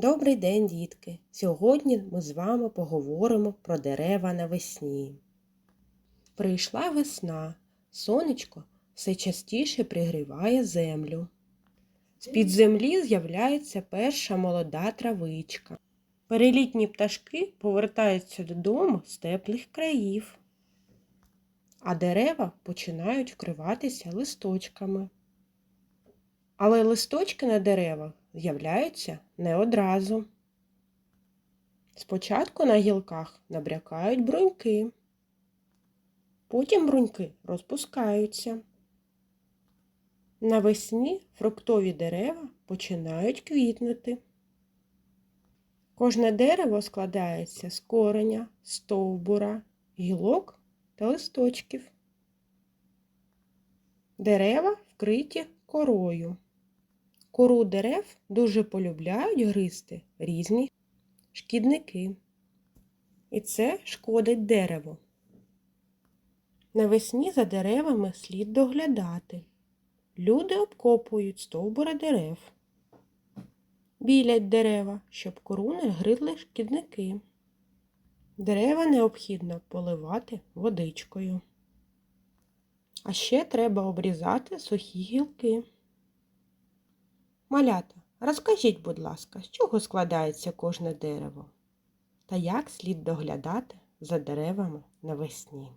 Добрий день, дітки! Сьогодні ми з вами поговоримо про дерева навесні. Прийшла весна, сонечко все частіше пригріває землю. З-під землі з'являється перша молода травичка. Перелітні пташки повертаються додому з теплих країв, а дерева починають вкриватися листочками. Але листочки на деревах з'являються не одразу. Спочатку на гілках набрякають бруньки, потім бруньки розпускаються. Навесні фруктові дерева починають квітнути. Кожне дерево складається з кореня, стовбура, гілок та листочків. Дерева вкриті корою. Кору дерев дуже полюбляють гризти різні шкідники. І це шкодить дереву. Навесні за деревами слід доглядати. Люди обкопують стовбури дерев, білять дерева, щоб кору не гризли шкідники. Дерева необхідно поливати водичкою. А ще треба обрізати сухі гілки. Малята, розкажіть, будь ласка, з чого складається кожне дерево та як слід доглядати за деревами навесні?